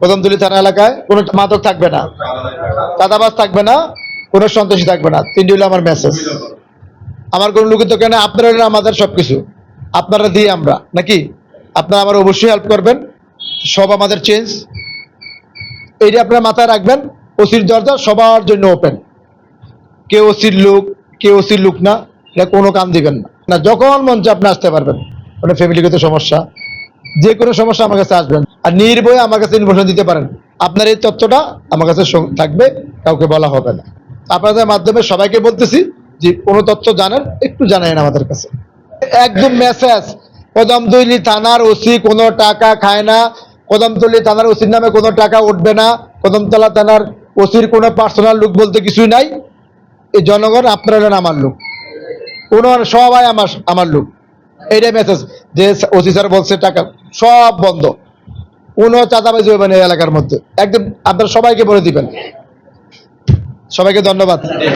কদমতলি থানা এলাকায় কোনো মাদক থাকবে না। চাঁদাবাজ থাকবে না, কোনো সন্ত্রাসী থাকবে না। তিনটি হলো আমার মেসেজ আমার কোনো লোকের তো কেন, আপনারা হলেন আমাদের সবকিছু। আপনারা দিয়ে আমরা, নাকি? আপনারা আমার অবশ্যই হেল্প করবেন। সব আমাদের চেঞ্জ এইটা আপনারা মাথায় রাখবেন। ওসির দরজা সবার জন্য ওপেন কেউ ওসির লোক, কেউ ওসির লোক না। এটা কোনো কাম দিবেন না। না, যখন মঞ্চে আপনি আসতে পারবেন। কোনো ফ্যামিলিগত সমস্যা যে কোনো সমস্যা আমার কাছে আসবেন। আর নির্ভয়ে আমার কাছে ইনফরমেশন দিতে পারেন। আপনার এই তথ্যটা আমার কাছে থাকবে, কাউকে বলা হবে না। আপনাদের মাধ্যমে সবাইকে বলতেছি যে, কোনো তথ্য জানেন, একটু জানাবেন আমাদের কাছে। একদম মেসেজ কদমতলি থানার ওসি কোনো টাকা খায় না, কদমতলি থানার ওসির নামে কোনো টাকা উঠবে না, কদমতলা থানার ওসির কোনো পার্সোনাল লোক বলতে কিছুই নাই। এই জনগণ আপনারা হলেন আমার লোক। কোনো সবাই আমার আমার লোক। এইটাই মেসেজ যে ওসি স্যার বলছে টাকা, সব বন্ধ। কোনো চাঁদাবাজি হবে না এই এলাকার মধ্যে। একদম আপনারা সবাইকে বলে দিবেন। সবাইকে ধন্যবাদ।